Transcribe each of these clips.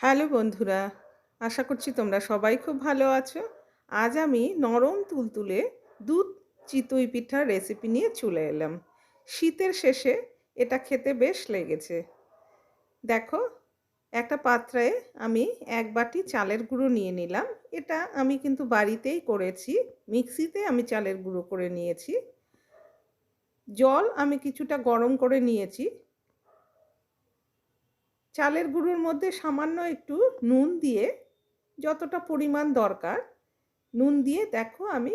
Hello বন্ধুরা, আশা করছি তোমরা সবাই খুব ভালো আছো। আজ আমি নরম তুলতুলে দুধ চিতই পিঠার রেসিপি নিয়ে চলে এলাম। শীতের শেষে এটা খেতে বেশ লেগেছে। দেখো, একটা পাত্রে আমি এক বাটি চালের গুঁড়ো নিয়ে নিলাম। এটা আমি কিন্তু বাড়িতেই করেছি, মিক্সিতে আমি চালের গুঁড়ো করে নিয়েছি। জল আমি কিছুটা গরম করে নিয়েছি। চালের গুঁড়োর মধ্যে সামান্য একটু নুন দিয়ে যতটা পরিমাণ দরকার, নুন দিয়ে দেখো আমি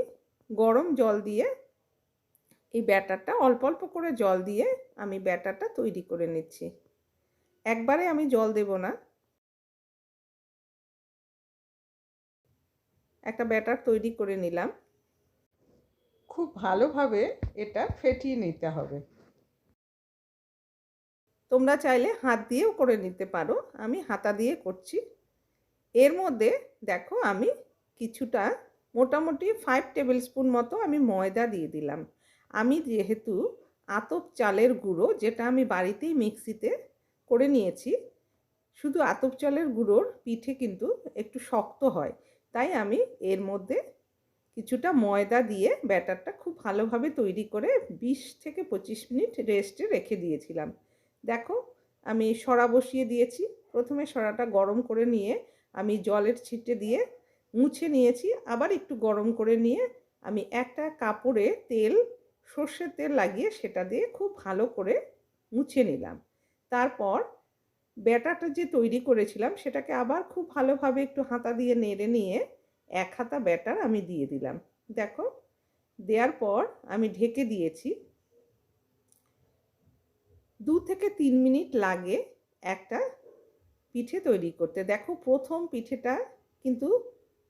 গরম জল দিয়ে এই ব্যাটারটা, অল্প অল্প করে জল দিয়ে আমি ব্যাটারটা তৈরি করে নিচ্ছি। একবারে আমি জল দেব না। একটা ব্যাটার তৈরি করে নিলাম। খুব ভালোভাবে এটা ফেটিয়ে নিতে হবে। তোমরা চাইলে হাত দিয়েও করে নিতে পারো। আমি হাতা দিয়ে করছি। এর মধ্যে দেখো আমি কিছুটা মোটামুটি ফাইভ টেবিল স্পুন মতো আমি ময়দা দিয়ে দিলাম। আমি যেহেতু আতপ চালের গুঁড়ো, যেটা আমি বাড়িতেই মিক্সিতে করে নিয়েছি, শুধু আতপ চালের গুঁড়োর পিঠে কিন্তু একটু শক্ত হয়। তাই আমি এর মধ্যে কিছুটা ময়দা দিয়ে ব্যাটারটা খুব ভালোভাবে তৈরি করে বিশ থেকে পঁচিশ মিনিট রেস্টে রেখে দিয়েছিলাম। দেখো, আমি সরা বসিয়ে দিয়েছি। প্রথমে সরাটা গরম করে নিয়ে আমি জলের ছিটে দিয়ে মুছে নিয়েছি। আবার একটু গরম করে নিয়ে আমি একটা কাপড়ে তেল, সর্ষের তেল লাগিয়ে সেটা দিয়ে খুব ভালো করে মুছে নিলাম। তারপর ব্যাটারটা যে তৈরি করেছিলাম, সেটাকে আবার খুব ভালোভাবে একটু হাতা দিয়ে নেড়ে নিয়ে এক হাতা ব্যাটার আমি দিয়ে দিলাম। দেখো, দেওয়ার পর আমি ঢেকে দিয়েছি। দু থেকে তিন মিনিট লাগে একটা পিঠে তৈরি করতে। দেখো প্রথম পিঠেটা কিন্তু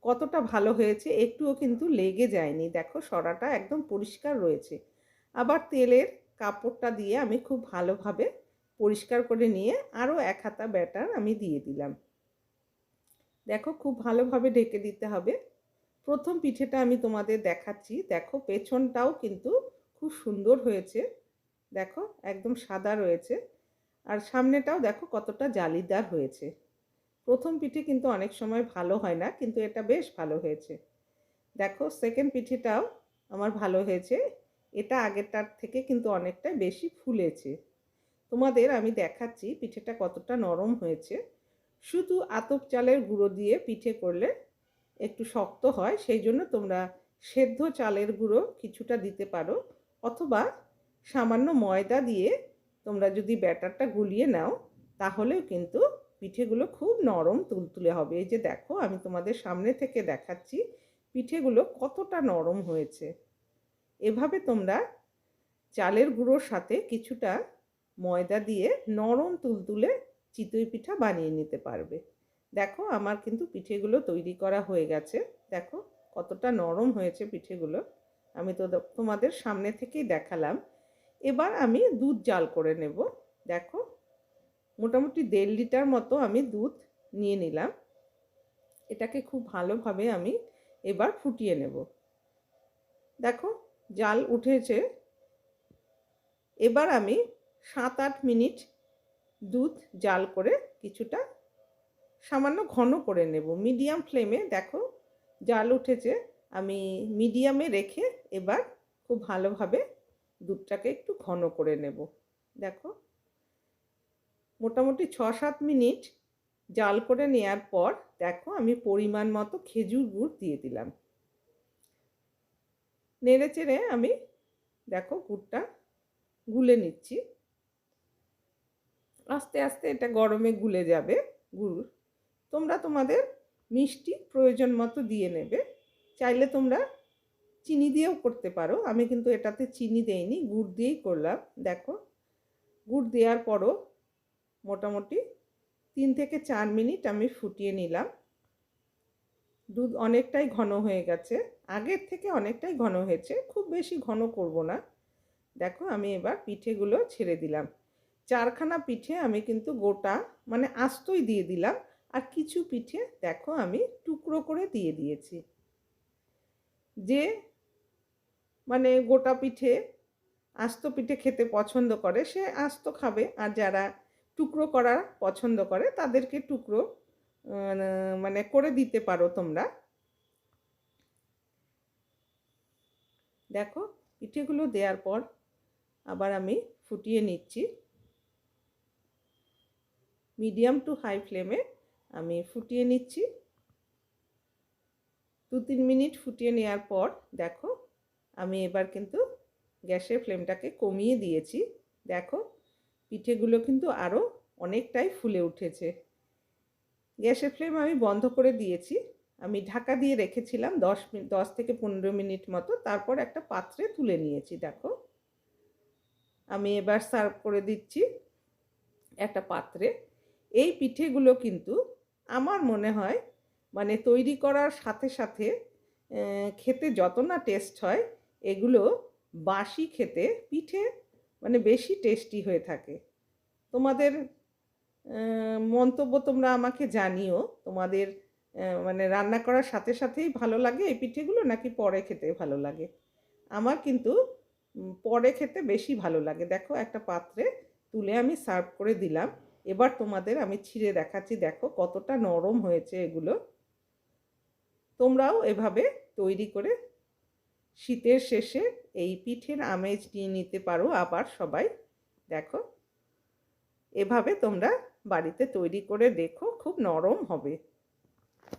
কতটা ভালো হয়েছে, একটুও কিন্তু লেগে যায়নি। দেখো সরাটা একদম পরিষ্কার রয়েছে। আবার তেলের কাপড়টা দিয়ে আমি খুব ভালোভাবে পরিষ্কার করে নিয়ে আরও এক হাতা ব্যাটার আমি দিয়ে দিলাম। দেখো খুব ভালোভাবে ঢেকে দিতে হবে। প্রথম পিঠেটা আমি তোমাদের দেখাচ্ছি। দেখো পেছনটাও কিন্তু খুব সুন্দর হয়েছে। দেখো, একদম সাদা রয়েছে। আর সামনেটাও দেখো কতটা জালিদার হয়েছে। প্রথম পিঠে কিন্তু অনেক সময় ভালো হয় না, কিন্তু এটা বেশ ভালো হয়েছে। দেখো সেকেন্ড পিঠেটাও আমার ভালো হয়েছে। এটা আগেরটার থেকে কিন্তু অনেকটা বেশি ফুলেছে। তোমাদের আমি দেখাচ্ছি পিঠেটা কতটা নরম হয়েছে। শুধু আতপ চালের গুঁড়ো দিয়ে পিঠে করলে একটু শক্ত হয়, সেই জন্য তোমরা সেদ্ধ চালের গুঁড়ো কিছুটা দিতে পারো। অথবা সামান্য ময়দা দিয়ে তোমরা যদি ব্যাটারটা গুলিয়ে নাও, তাহলেও কিন্তু পিঠেগুলো খুব নরম তুলতুলে হবে। এই যে দেখো, আমি তোমাদের সামনে থেকে দেখাচ্ছি পিঠেগুলো কতটা নরম হয়েছে। এভাবে তোমরা চালের গুঁড়োর সাথে কিছুটা ময়দা দিয়ে নরম তুলতুলে চিতই পিঠা বানিয়ে নিতে পারবে। দেখো, আমার কিন্তু পিঠেগুলো তৈরি করা হয়ে গেছে। দেখো, কতটা নরম হয়েছে পিঠেগুলো। আমি তো তোমাদের সামনে থেকেই দেখালাম এবার আমি দুধ জাল করে নেব। দেখো, মোটামুটি দেড় লিটার মতো আমি দুধ নিয়ে নিলাম। এটাকে খুব ভালোভাবে আমি এবার ফুটিয়ে নেব। দেখো, জাল উঠেছে। এবার আমি সাত আট মিনিট দুধ জাল করে কিছুটা সামান্য ঘন করে নেব। মিডিয়াম ফ্লেমে দেখো, জাল উঠেছে। আমি মিডিয়ামে রেখে এবার খুব ভালোভাবে দুধটাকে একটু ঘন করে নেব। দেখো। মোটামুটি ছ সাত মিনিট জাল করে নেওয়ার পর দেখো আমি পরিমাণ মতো খেজুর গুড় দিয়ে দিলাম। নেড়ে চেড়ে আমি দেখো গুড়টা গুলে নিচ্ছি। আস্তে আস্তে এটা গরমে গুলে যাবে গুড়। তোমরা তোমাদের মিষ্টি প্রয়োজন মতো দিয়ে নেবে। চাইলে তোমরা চিনি দিয়েও করতে পারো। আমি কিন্তু এটাতে চিনি দেইনি, গুড় দিয়েই করলাম। দেখো, গুড় দেওয়ার পরও মোটামুটি তিন থেকে চার মিনিট আমি ফুটিয়ে নিলাম। দুধ অনেকটাই ঘন হয়ে গেছে। আগের থেকে অনেকটাই ঘন হয়েছে, খুব বেশি ঘন করব না। দেখো, আমি এবার পিঠেগুলো ছেড়ে দিলাম। চারখানা পিঠে আমি কিন্তু গোটা মানে আস্তই দিয়ে দিলাম। আর কিছু পিঠে দেখো, আমি টুকরো করে দিয়ে দিয়েছি। যে মানে গোটা পিঠে আস্ত পিঠে খেতে পছন্দ করে, সে আস্ত খাবে। আর যারা টুকরো করা পছন্দ করে, তাদেরকে টুকরো মানে করে দিতে পারো তোমরা। দেখো, পিঠেগুলো দেওয়ার পর আবার আমি ফুটিয়ে নিচ্ছি। মিডিয়াম টু হাই ফ্লেমে আমি ফুটিয়ে নিচ্ছি। দু তিন মিনিট ফুটিয়ে নেওয়ার পর, দেখো আমি এবার কিন্তু গ্যাসের ফ্লেমটাকে কমিয়ে দিয়েছি। দেখো, পিঠেগুলো কিন্তু আরও অনেকটাই ফুলে উঠেছে। গ্যাসের ফ্লেম আমি বন্ধ করে দিয়েছি। আমি ঢাকা দিয়ে রেখেছিলাম দশ মিনিট দশ থেকে পনেরো মিনিট মতো। তারপর একটা পাত্রে তুলে নিয়েছি, দেখো। আমি এবার সার্ভ করে দিচ্ছি একটা পাত্রে। এই পিঠেগুলো কিন্তু আমার মনে হয় মানে তৈরি করার সাথে সাথে খেতে যত না টেস্ট হয় এগুলো বাসি খেতে পিঠে মানে বেশি টেস্টি হয়ে থাকে। তোমাদের মন্তব্য তোমরা আমাকে জানিও। তোমাদের মানে রান্না করার সাথে সাথেই ভালো লাগে এই পিঠেগুলো নাকি পরে খেতে ভালো লাগে? আমার কিন্তু পরে খেতে বেশি ভালো লাগে। দেখো একটা পাত্রে তুলে আমি সার্ভ করে দিলাম। এবার তোমাদের আমি ছিঁড়ে দেখাচ্ছি। দেখো কতটা নরম হয়েছে এগুলো। তোমরাও এভাবে তৈরি করে শীতের শেষে এই পিঠের আমেজ নিয়ে নিতে পারো আবার সবাই, দেখো। এভাবে তোমরা বাড়িতে তৈরি করে দেখো, খুব নরম হবে।